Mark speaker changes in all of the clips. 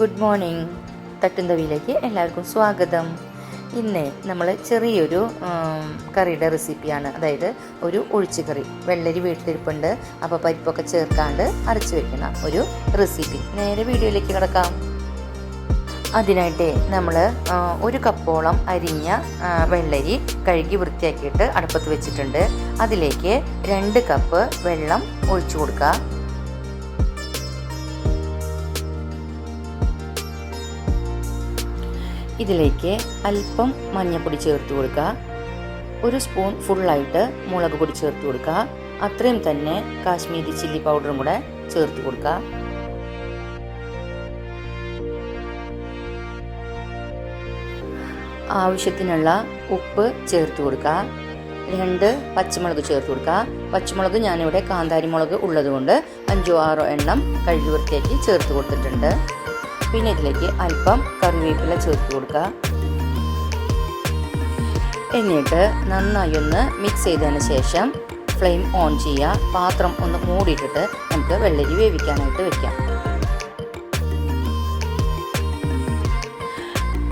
Speaker 1: Good morning. തട്ടുന്തവിയിലേക്ക് എല്ലാവർക്കും സ്വാഗതം. ഇന്ന് നമ്മൾ ചെറിയൊരു കറിയുടെ റെസിപ്പിയാണ്. അതായത് ഒരു ഒഴിച്ചുകറി വെള്ളരി വീട്ടിലിരിപ്പുണ്ട് അപ്പോൾ പരിപ്പൊക്കെ ചേർക്കാണ്ട് അരച്ച് വെക്കുന്ന ഒരു റെസിപ്പി. നേരെ വീഡിയോയിലേക്ക് കിടക്കാം. അതിനായിട്ട് നമ്മൾ ഒരു കപ്പോളം അരിഞ്ഞ വെള്ളരി കഴുകി വൃത്തിയാക്കിയിട്ട് അടുപ്പത്ത് വെച്ചിട്ടുണ്ട്. അതിലേക്ക് രണ്ട് കപ്പ് വെള്ളം ഒഴിച്ചു കൊടുക്കുക. ഇതിലേക്ക് അല്പം മഞ്ഞൾപ്പൊടി ചേർത്ത് കൊടുക്കുക. ഒരു സ്പൂൺ ഫുള്ളായിട്ട് മുളക് പൊടി ചേർത്ത് കൊടുക്കുക. അത്രയും തന്നെ കാശ്മീരി ചില്ലി പൗഡറും കൂടെ ചേർത്ത് കൊടുക്കുക. ആവശ്യത്തിനുള്ള ഉപ്പ് ചേർത്ത് കൊടുക്കുക. രണ്ട് പച്ചമുളക് ചേർത്ത് കൊടുക്കുക. പച്ചമുളക് ഞാനിവിടെ കാന്താരി മുളക് ഉള്ളതുകൊണ്ട് അഞ്ചോ ആറോ എണ്ണം കഴുകി വൃത്തിയാക്കി ചേർത്ത് കൊടുത്തിട്ടുണ്ട്. പിന്നെ ഇതിലേക്ക് അല്പം കറിവേപ്പില ചേർത്ത് കൊടുക്കുക എന്നിട്ട് നന്നായി ഒന്ന് മിക്സ് ചെയ്തതിന് ശേഷം ഫ്ലെയിം ഓൺ ചെയ്യുക. പാത്രം ഒന്ന് മൂടിയിട്ടിട്ട് നമുക്ക് വെള്ളരി വേവിക്കാനായിട്ട് വെക്കാം.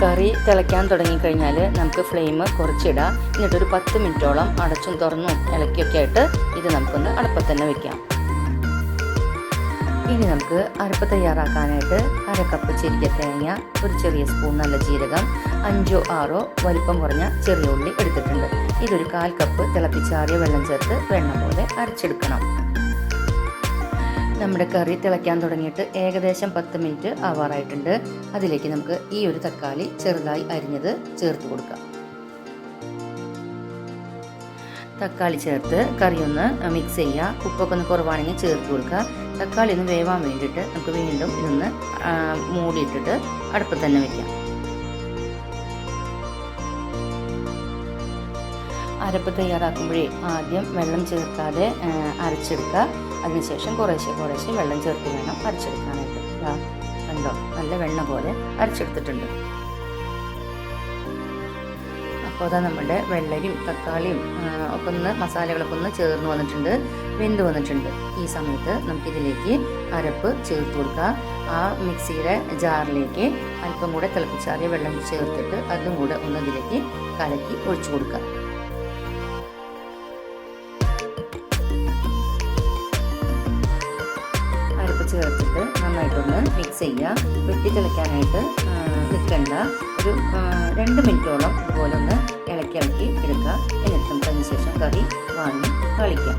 Speaker 1: കറി തിളയ്ക്കാൻ തുടങ്ങിക്കഴിഞ്ഞാൽ നമുക്ക് ഫ്ലെയിം കുറച്ചിടാം എന്നിട്ടൊരു പത്ത് മിനിറ്റോളം അടച്ചും തുറന്നും ഇളക്കിയൊക്കെ ആയിട്ട് ഇത് നമുക്കൊന്ന് അടുപ്പത്ത് തന്നെ വെക്കാം. ഇനി നമുക്ക് അരപ്പ് തയ്യാറാക്കാനായിട്ട് അര കപ്പ് ചെരിക്ക തേങ്ങ ഒരു ചെറിയ സ്പൂൺ നല്ല ജീരകം അഞ്ചോ ആറോ വലിപ്പം കുറഞ്ഞ ചെറിയ ഉള്ളി എടുത്തിട്ടുണ്ട്. ഇതൊരു കാൽ കപ്പ് തിളപ്പിച്ചാറിയ വെള്ളം ചേർത്ത് വെണ്ണ പോലെ അരച്ചെടുക്കണം. നമ്മുടെ കറി തിളയ്ക്കാൻ തുടങ്ങിയിട്ട് ഏകദേശം പത്ത് മിനിറ്റ് ആവാറായിട്ടുണ്ട്. അതിലേക്ക് നമുക്ക് ഈ ഒരു തക്കാളി ചെറുതായി അരിഞ്ഞത് ചേർത്ത് കൊടുക്കാം. തക്കാളി ചേർത്ത് കറി ഒന്ന് മിക്സ് ചെയ്യുക. ഉപ്പൊക്കെ ഒന്ന് കുറവാണെങ്കിൽ ചേർത്ത് കൊടുക്കുക. തക്കാളി ഒന്ന് വേവാൻ വേണ്ടിയിട്ട് നമുക്ക് വീണ്ടും ഇതൊന്ന് മൂടിയിട്ടിട്ട് അടുപ്പത്ത് തന്നെ വയ്ക്കാം അരപ്പ് തയ്യാറാക്കുമ്പോഴേ ആദ്യം വെള്ളം ചേർക്കാതെ അരച്ചെടുക്കുക. അതിനുശേഷം കുറേശ്ശെ കുറേശ്ശെ വെള്ളം ചേർത്ത് വേണം അരച്ചെടുക്കാനായിട്ട്. കണ്ടോ? നല്ല വെണ്ണ പോലെ അരച്ചെടുത്തിട്ടുണ്ട്. അപ്പോൾ അതാ നമ്മുടെ വെള്ളരിയും തക്കാളിയും ഒക്കെ ഒന്ന് മസാലകളൊക്കെ ഒന്ന് ചേർന്ന് വന്നിട്ടുണ്ട് വെന്ത് വന്നിട്ടുണ്ട്. ഈ സമയത്ത് നമുക്കിതിലേക്ക് അരപ്പ് ചേർത്ത് കൊടുക്കുക ആ മിക്സിയുടെ ജാറിലേക്ക് അല്പം കൂടെ തിളപ്പിച്ചാറിയ വെള്ളം ചേർത്തിട്ട് അതും കൂടെ ഒന്ന് ഇതിലേക്ക് കലക്കി ഒഴിച്ചു കൊടുക്കുക ചേർത്തിട്ട് നന്നായിട്ടൊന്ന് മിക്സ് ചെയ്യുക വെട്ടി തിളയ്ക്കാനായിട്ട് നിൽക്കണ്ട. ഒരു രണ്ട് മിനിറ്റോളം ഇതുപോലെ ഒന്ന് ഇളക്കി ഇളക്കി എടുക്കുക. എന്നിട്ട് നമുക്ക് അതിന് ശേഷം കറി വാങ്ങി കളിക്കാം.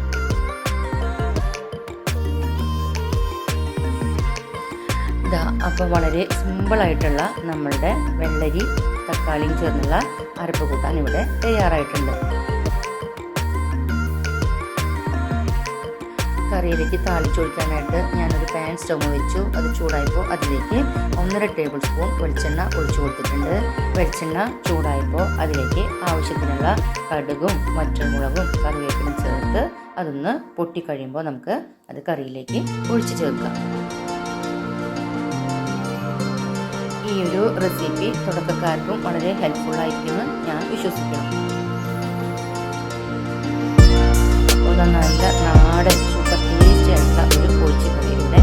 Speaker 1: ഇതാ അപ്പോൾ വളരെ സിമ്പിളായിട്ടുള്ള നമ്മളുടെ വെള്ളരി തക്കാളിയും ചേർന്നുള്ള അരപ്പ് കൂട്ടാൻ ഇവിടെ തയ്യാറായിട്ടുണ്ട്. കറിയിലേക്ക് താളിച്ചൊഴിക്കാനായിട്ട് ഞാനൊരു പാൻ സ്റ്റവ് വെച്ചു. അത് ചൂടായപ്പോൾ അതിലേക്ക് ഒന്നര ടേബിൾ സ്പൂൺ വെളിച്ചെണ്ണ ഒഴിച്ചു കൊടുത്തിട്ടുണ്ട്. വെളിച്ചെണ്ണ ചൂടായപ്പോൾ അതിലേക്ക് ആവശ്യത്തിനുള്ള കടുകും വറ്റൽമുളകും കറിവേപ്പിലും ചേർത്ത് അതൊന്ന് പൊട്ടിക്കഴിയുമ്പോൾ നമുക്ക് അത് കറിയിലേക്ക് ഒഴിച്ചു ചേർക്കാം. ഈ ഒരു റെസിപ്പി തുടക്കക്കാർക്കും വളരെ ഹെൽപ്ഫുൾ ആയിരിക്കുമെന്ന് ഞാൻ വിശ്വസിക്കുന്നു. നല്ല നാടൻ காட்சி பண்ணிடுங்க